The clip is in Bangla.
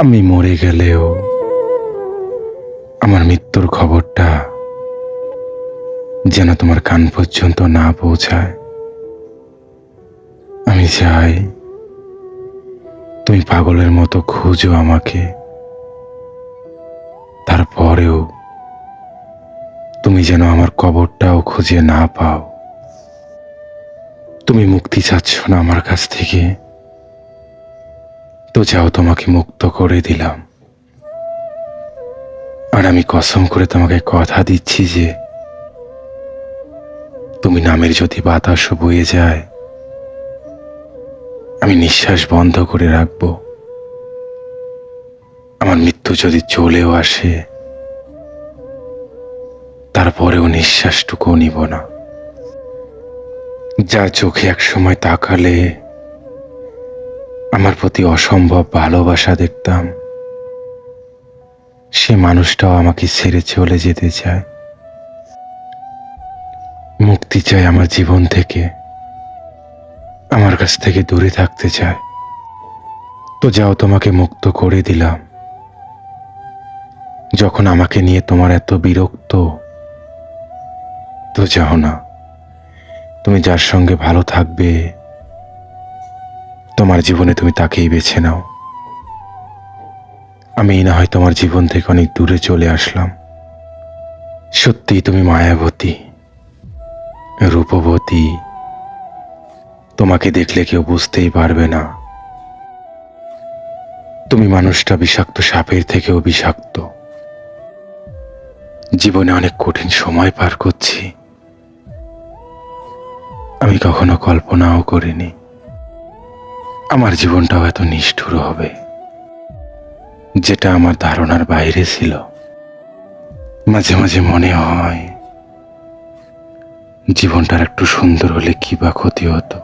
আমি মরে গেলেও আমার মৃত্যুর খবরটা যেন তোমার কান পর্যন্ত না পৌঁছায়। আমি চাই তুমি পাগলের মতো খুঁজো আমাকে। তারপরেও তুমি যেন আমার কবরটাও খুঁজে না পাও। তুমি মুক্তি চাচ্ছ না আমার কাছ থেকে। তো যাও, তোমাকে মুক্ত করে দিলাম। আর আমি কসম করে তোমাকে কথা দিচ্ছি যে, তুমি নামের যদি বাতাস বয়ে যায়, আমি নিঃশ্বাস বন্ধ করে রাখব। আমার মৃত্যু যদি চলেও আসে, তারপরেও নিঃশ্বাসটুকুও নিব না। যা চোখে এক সময় তাকালে আমার প্রতি অসম্ভব ভালোবাসা দেখতাম। সে মানুষটাও আমাকে ছেড়ে চলে যেতে চায়। মুক্তি চায় আমার জীবন থেকে। আমার কাছ থেকে দূরে থাকতে চায়। তো যাও, তোমাকে মুক্ত করে দিলাম। যখন আমাকে নিয়ে তোমার এত বিরক্ত, তো যাও না। তুমি যার সঙ্গে ভালো থাকবে তোমার জীবনে তুমি তাকেই বেছে নাও। আমি না হয় তোমার জীবন থেকে অনেক দূরে চলে আসলাম। সত্যি তুমি মায়াবতী, রূপবতী। তোমাকে দেখলে কেউ বুঝতেই পারবে না। তুমি মানুষটা বিষাক্ত সাপের থেকেও বিষাক্ত। জীবনে অনেক কঠিন সময় পার করছি। আমি কখনো কল্পনাও করিনি। আমার জীবনটাও এত নিষ্ঠুর হবে, যেটা আমার ধারণার বাইরে ছিল। মাঝে মাঝে মনে হয়, জীবনটার একটু সুন্দর হলে কি বা ক্ষতি হতো।